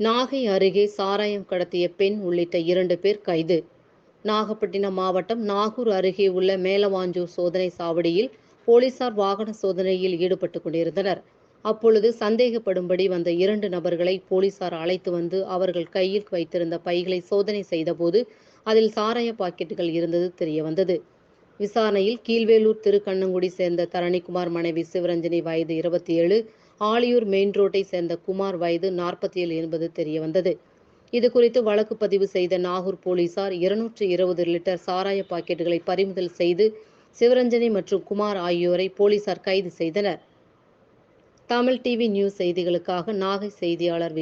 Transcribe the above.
நாகை அருகே சாராயம் கடத்திய பெண் உள்ளிட்ட இரண்டு பேர் கைது. நாகப்பட்டினம் மாவட்டம் நாகூர் அருகே உள்ள மேலவாஞ்சூர் சோதனை சாவடியில் போலீசார் வாகன சோதனையில் ஈடுபட்டுக் கொண்டிருந்தனர். அப்பொழுது சந்தேகப்படும்படி வந்த இரண்டு நபர்களை போலீசார் அழைத்து வந்து அவர்கள் கையில் வைத்திருந்த பைகளை சோதனை செய்தபோது அதில் சாராய பாக்கெட்டுகள் இருந்தது தெரியவந்தது விசாரணையில் கீழ்வேலூர் திருக்கண்ணங்குடி சேர்ந்த தரணிக்குமார் மனைவி சிவரஞ்சனி வயது இருபத்தி ஏழு ஆலியூர் மெயின் ரோட்டை சேர்ந்த குமார் வயது நாற்பத்தி ஏழு என்பது தெரியவந்தது. இது குறித்து வழக்கு பதிவு செய்த நாகூர் போலீசார் இருநூற்று இருபது லிட்டர் சாராய பாக்கெட்டுகளை பறிமுதல் செய்து சிவரஞ்சனி மற்றும் குமார் ஆகியோரை போலீசார் கைது செய்தனர். தமிழ் டிவி நியூஸ் செய்திகளுக்காக நாகை செய்தியாளர்